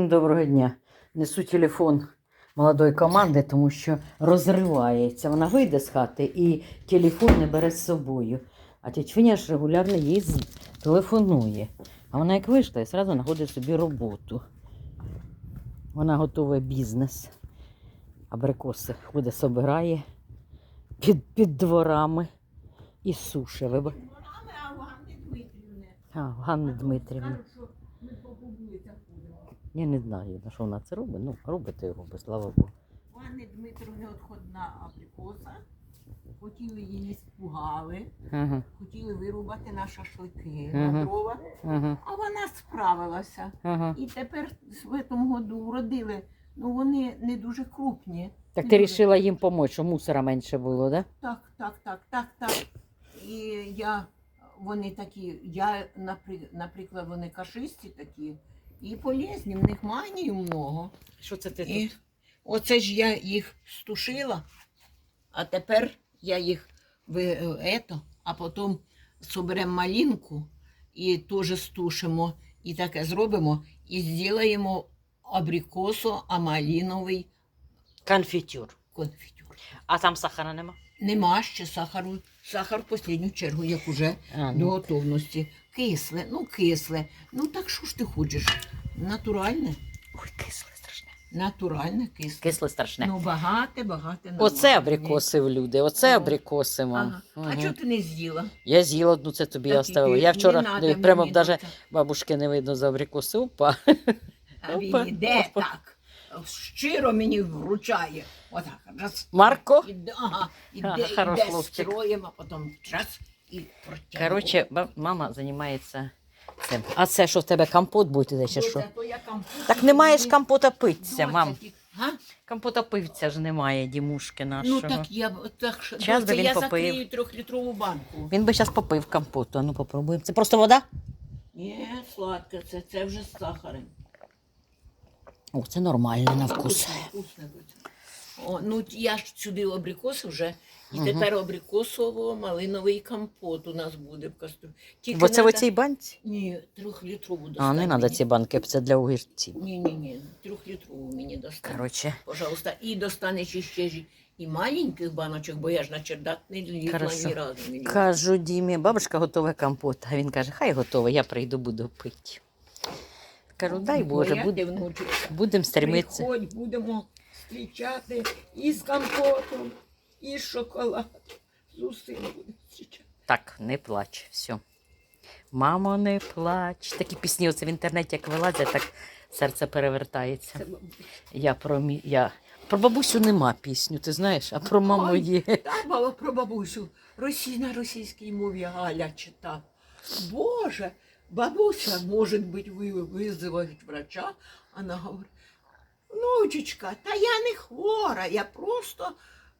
Доброго дня. Несу телефон молодої команди, тому що розривається. Вона вийде з хати і телефон не бере з собою. А тітя ж регулярно їй телефонує. А вона як вийшла і одразу знаходить собі роботу. Вона готує бізнес. Абрикоси ходить, собирає під, під дворами і б- А Ганни Дмитрівни. А, Ганна Дмитрівна. Кажуть, що ми по вулицях ходимо. Я не знаю, на що вона це робить. Ну, робить і робить, слава Богу. У Ганни Дмитрівни одходна абрикоса. Хотіли її спугали, Ага, хотіли вирубати на шашлики Мгм. на дрова, ага, а вона справилася. ага. І тепер в цьому году вродили. Ну вони не дуже крупні. Так ти дуже. вирішила їм допомогти, щоб мусора менше було, да? Так, так, так, так, так. І я, вони такі, я, наприклад, вони кашисті такі, і полезні, в них манію много. Що це ти І оце ж я їх стушила, а тепер я їх ви, е, ето, а потім соберемо малинку і теж стушимо, і таке зробимо, і зробимо абрикосо амаліновий Конфітюр. конфітюр. А там сахара нема? Нема ще сахару. Сахар в останню чергу, як уже А, до ну. готовності. Кисле, ну кисле. Ну так що ж ти хочеш? Натуральне, Ой, кисле страшне. натуральне кисле. Кисле страшне. Ну, багате, багате. Оце нормальне. абрикоси в люди, оце Ну. абрикоси, мам. Ага. А чого ти не з'їла? Я з'їла одну, це тобі я Так, оставила. і- Я не вчора надо диви, прямо мені, навіть бабушки не видно за абрикоси. Опа. А Опа, він іде опа. так. Щиро мені вручає. Отак. Раз. Марко? Іде, ага, іде, Ага, хорош іде хлопчик. строєм, а потім час і протягує. Коротше, ба- мама займається цим. А це що в тебе компот буде чи що? То я компот Так немає ж собі- компота Доця, мам. Га? Компота пивця ж немає, дімушки нашого. Ну так я б- так що Щас би він я попив. закрию трьохлітрову банку. Він би зараз попив компоту, а ну попробуємо. Це просто вода? Ні, сладке, це, це вже з сахарем. О, це нормально на вкус. Вкусне, вкусне доця. О, ну я ж сюди абрикоси вже, і Мгм. тепер абрикосово-малиновий компот у нас буде в кастрю. Тільки Бо це в надо- оцій банці? Ні, трьохлітрову А, не треба ці банки, це для огірців. Ні, ні, ні, трьохлітрову мені достань. Коротше, Пожалуйста, і достанеш іще ж і маленьких баночок, бо я ж на чердак не лізла Хорошо. ні разу не лізла. кажу Дімі, бабушка готова компот. А він каже, хай готова, я прийду, буду пити. Кажу, дай Боже, ти, будемо стремитися. Приходь, будемо зустрічати і з компотом, і з шоколадом. З усім будемо зустрічати. Так, не плач, все. Мамо, не плач. Такі пісні оце в інтернеті, як вилазять, так серце перевертається. Це бабуся. Я про мі... я... Про бабусю нема пісню, ти знаєш, а про маму Ой. є. Та баба про бабусю. Росій на російській мові Галя читав. Боже, бабуся, може бути, ви визивають врача, вона говорить, внучечка, та я не хвора, я просто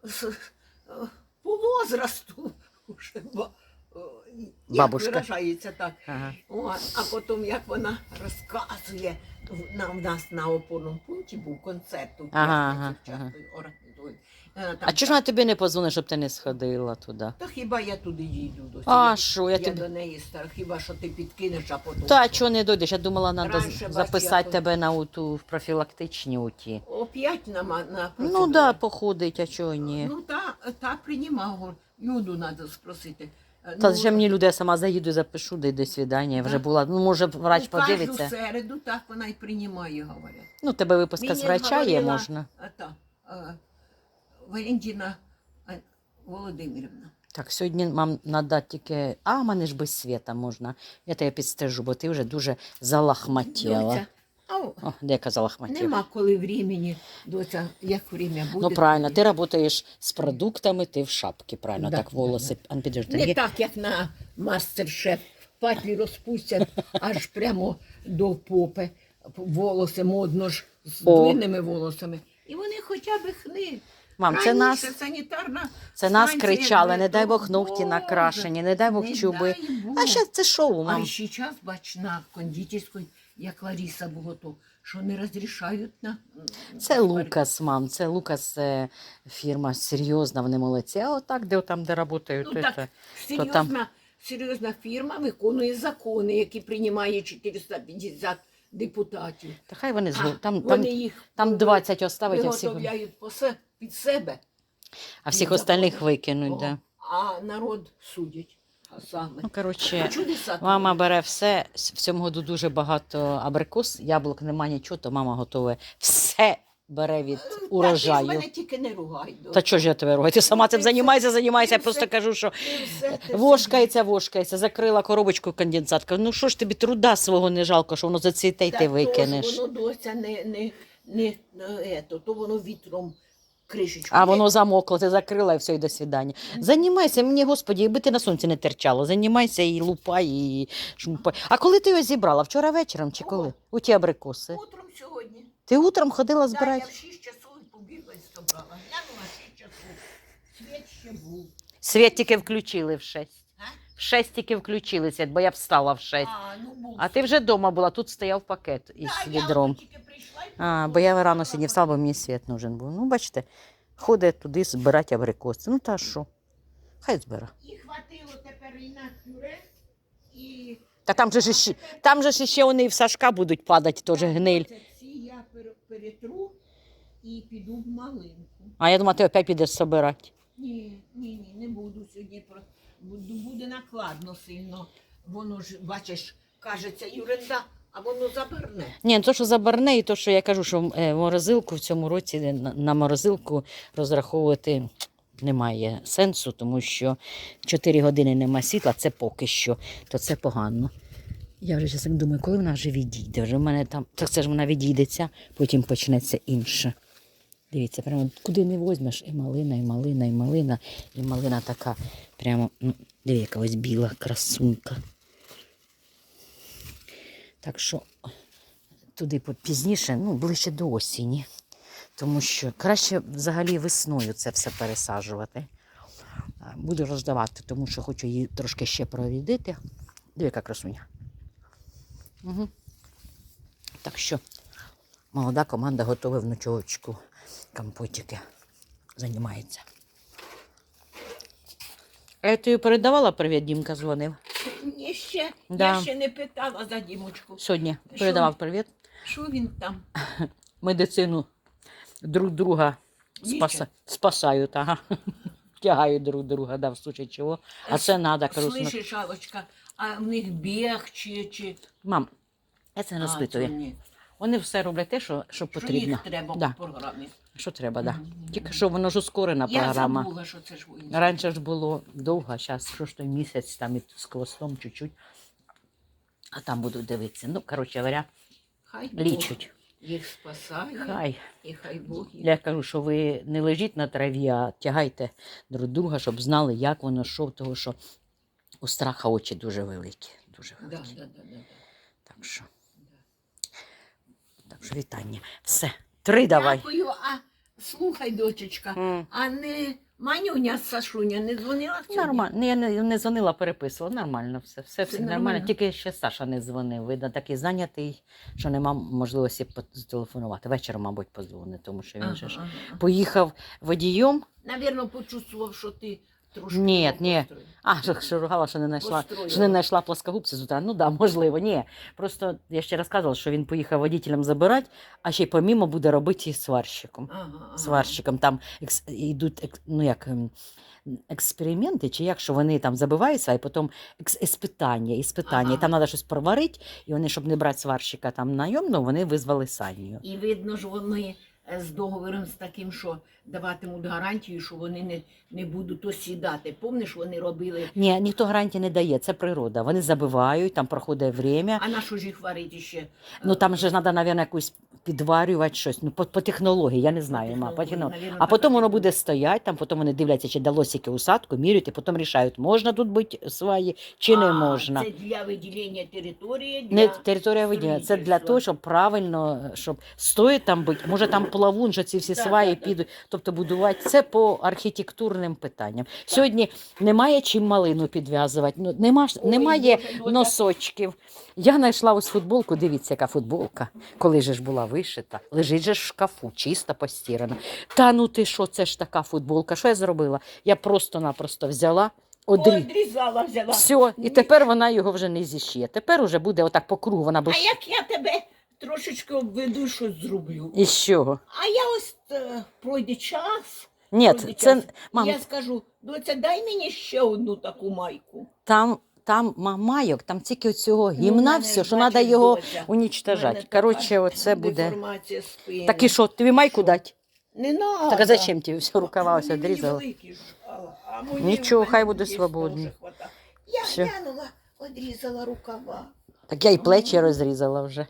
е, по возрасту вже як Бабушка. виражається так. Ага. О, а потім як вона розказує, у на, в нас на опорному пункті був концерт у Ага, ага, часто там А чого ж вона тобі не позвонить, щоб ти не сходила туди? та хіба я туди їду до А що, я я тобі. до неї стара, хіба що ти підкинеш, а потім. Та чого не дойдеш? Я думала, треба Раніше записати я- тебе на ту профілактичні уті. Оп'ять на, ма- на Ну процедуру. да, походить, а чого ні. Ну та, та приймав, говорю, треба спросити. Е, Та ну, вже мені люди, я сама заїду, запишу, де до свідання. Вже Да. була. Ну, може, врач ну, кожну подивиться. середу так вона й приймає, говорять. Ну, тебе виписка з Мені врача є говорила, можна. А, та, е, Валентина Володимирівна. Так, сьогодні мам надати тільки. А, в мене ж без світа можна. Я тебе підстежу, бо ти вже дуже залахматіла. О, О, де я залахматіла? нема коли времени, доця, як время буде. Ну, правильно, ти працюєш з продуктами, ти в шапці, правильно, Да, так волоси. А, ну, підожди, Не є- так, як на мастер-шеф. Патлі розпустять аж прямо до попи. Волоси модно ж з длинними волосами. І вони хоча б хни. Мам, це Раніше нас, санітарна це нас станція кричали, не дай Бог ногті Боже, накрашені, не дай Бог не чуби. дай Бог. А ще це шоу, А мам. ще час, бач, на кондитерській, як Лариса було що не розрішають на... Це Лукас, мам, це Лукас е, фірма серйозна, вони молодці. А отак, де там, де працюють, Ну то так, це- серйозна, серйозна фірма виконує закони, які приймає 450 депутатів. Та хай вони А. Там, там, вони їх там 20 оставить, а всіх, виготовляють по се- під себе, а всіх не остальних викинуть. О, Да. а народ судять. А саме. Ну, коротше, мама бере все. В цьому году дуже багато абрикос, яблук нема нічого, то мама готує все бере від Та ти урожаю. мене тільки не ругай. Та чого ж я тебе рогаю? Ти сама цим все- займаєшся. Я просто кажу, що вошкається, вошкається, закрила коробочку конденсатка. Ну що ж тобі труда свого не жалко, що воно зацвіте Та ти викинеш. Воно дося не, не, не, не то воно вітром кришечку. А воно замокло, ти закрила і все, і до свидання. Займайся мені, господі, якби ти на сонці не терчало. Займайся і лупай, і шмупай. А коли ти його зібрала? Вчора вечором чи коли? У ті абрикоси. Утром сьогодні. Ти утром ходила Да, збирати? я в 6 часов побігла і собрала. Глянула 6 часов. Світ ще був. Світ тільки включили в 6. В 6 тільки включили світ, бо я встала в 6. А, ну був. А ти вже вдома була, тут стояв пакет із Да, відром. ото тільки прийшла і А, бо я рано сьогодні встала, бо мені світ нужен був. Ну, бачите, ходить туди збирати абрикоси. Ну та що? Хай збира. І хватило тепер і на пюре, і... Та там же ж ще, там же ж ще вони і в Сашка будуть падати, теж гниль. Ці я пер- перетру і піду в малинку. А я думаю, ти опять підеш собирати. Ні, ні, ні, не буду сьогодні. Буде накладно сильно. Воно ж, бачиш, кажеться юренда, а воно заберне. Ні, то, що забарне, і то, що я кажу, що е, морозилку в цьому році на, морозилку розраховувати немає сенсу, тому що 4 години нема світла, це поки що, то це погано. Я вже чесно думаю, коли вона вже відійде? Вже в мене там, так це ж вона відійдеться, потім почнеться інше. Дивіться, прямо куди не возьмеш, і малина, і малина, і малина, і малина така, прямо, ну, диви, яка ось біла красунька. Так що туди пізніше, ну, ближче до осені. Тому що краще взагалі весною це все пересаджувати. Буду роздавати, тому що хочу її трошки ще провідити. Диви, яка красуня. Угу. Так що молода команда готова в ночовочку компотики. Займається. А я тобі передавала привіт, Дімка дзвонив. Ні, ще, Да. я ще не питала за Дімочку. Сьогодні Що? передавав привіт. Що він там? медицину друг друга спаса, спасають, ага. Тягають друг друга, да, в случае чого. А це треба, кажу, Слышиш, Алочка, а в них біг чи... чи... мам, я це не розпитую. Вони все роблять те, що, що Що потрібно. їх треба Да. по програмі. Що треба, да. Тільки що воно ж ускорена Я програма. забула, що це ж воїн. Раніше ж було довго, а зараз що ж той місяць там і з хвостом чуть-чуть. А там будуть дивитися. Ну, коротше говоря, Хай Бог лічуть. їх спасає, Хай. і хай Бог їх. Я кажу, що ви не лежіть на траві, а тягайте друг друга, щоб знали, як воно що, того що у страха очі дуже великі. Дуже Да, великі. да, да, да. Так що. Так що вітання. Все. Три давай. Дякую, а слухай, дочечка, М. а не Манюня Сашуня не дзвонила сьогодні? Нормально. Я не, не дзвонила, переписувала. Нормально все. Все, все Все нормально. нормально? Тільки ще Саша не дзвонив. Видно, такий зайнятий, що нема можливості зателефонувати. Вечором, мабуть, подзвонить, тому що він же ж Ага, ага. поїхав водієм. Навірно, почувствував, що ти трошки. Ні, ні. А, що, що ругала, що не знайшла. Построїла. Що не знайшла плоскогубця з утра. Ну да, можливо, ні. Просто я ще розказувала, що він поїхав водителем забирати, а ще й помімо буде робити і сварщиком. Ага, ага. Сварщиком там екс, йдуть ек- ну, як, ем, експерименти, чи як, що вони там забиваються, і потім екс, іспитання, іспитання. І Ага. там треба щось проварити, і вони, щоб не брати сварщика там найомно, вони визвали Санію. І видно ж вони з договором з таким, що даватимуть гарантію, що вони не, не будуть осідати. Помниш, вони робили, Ні, ніхто гарантії не дає, це природа. Вони забивають, там проходить время. а на що ж їх варити ще? Ну там же треба, мабуть, якусь підварювати щось. Ну, по, по технології, я не знаю. ма, по технології, А потім воно буде стояти, там потім вони дивляться, чи дало сіки усадку, міряють, і потім рішають, можна тут бути сваї чи не можна. Це для виділення території, для... Не територія виділення, це для того, щоб правильно, щоб стоїть там бути, може там плавун, що ці всі Да, сваї да. підуть, тобто будувати. Це по архітектурним питанням. Сьогодні немає чим малину підв'язувати, ну, нема, Ой, немає носочків. Я знайшла ось футболку, дивіться, яка футболка, коли же ж була вишита. Лежить же в шкафу, чисто постірана. Та ну ти що, це ж така футболка. Що я зробила? Я просто-напросто взяла, одрі. Одрізала, взяла. Все, і тепер вона його вже не зішє. Тепер уже буде отак по кругу, вона А як я тебе трошечки обведу, щось зроблю. І з чого? А я ось е, пройде час. Ні, пройде це, час, мам, Я скажу, доця, дай мені ще одну таку майку. там, там мамайок, там тільки цього Ну, в гімна мене все, що треба його доця, в мене унічтожати. така Коротше, оце буде. Деформація спини. Так і що, тобі майку дати? Не надо. Так а зачем тобі все рукава ось відрізала? Нічого, хай буде є свободно. Я Всё. глянула, одрізала рукава. Так я і плечі розрізала вже.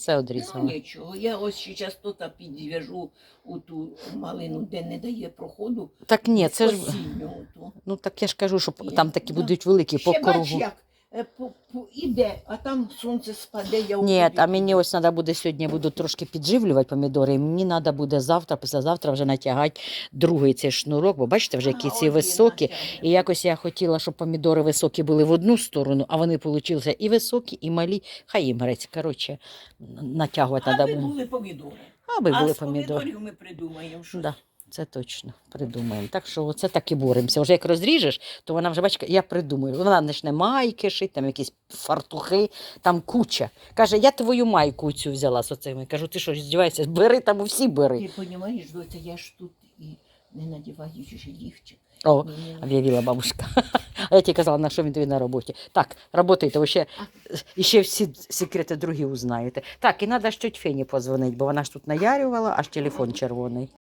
Все Ну нічого, я ось зараз тут підв'яжу у ту малину, де не дає проходу. Так ні, це ж. осінню оту. Ну так я ж кажу, що там такі да. будуть великі по Ще бач, кругу. як іде, а там сонце спаде, я Ні, а мені ось треба буде сьогодні буду трошки підживлювати помідори. І мені треба буде завтра, післязавтра вже натягати другий цей шнурок, бо бачите, вже які ці високі. І якось я хотіла, щоб помідори високі були в одну сторону, а вони получилися і високі, і малі. Хай їм грець. Коротше, натягувати треба Аби були помідори. Аби а були з помідори. помідорів ми придумаємо, що Да, це точно придумаємо. Так що це так і боремося. Вже як розріжеш, то вона вже бачка, я придумаю. Вона почне майки шити, там якісь фартухи, там куча. Каже, я твою майку цю взяла з оцими. Кажу, ти що, здіваєшся? Бери там усі бери. Ти розумієш, доця, я ж тут і не надіваю чужий. О, об'явила бабушка. А я тільки казала, на що він тобі на роботі. Так, работайте, ви ще, і ще всі секрети другі узнаєте. Так, і треба ж тьоть Фені позвонити, бо вона ж тут наярювала, аж телефон червоний.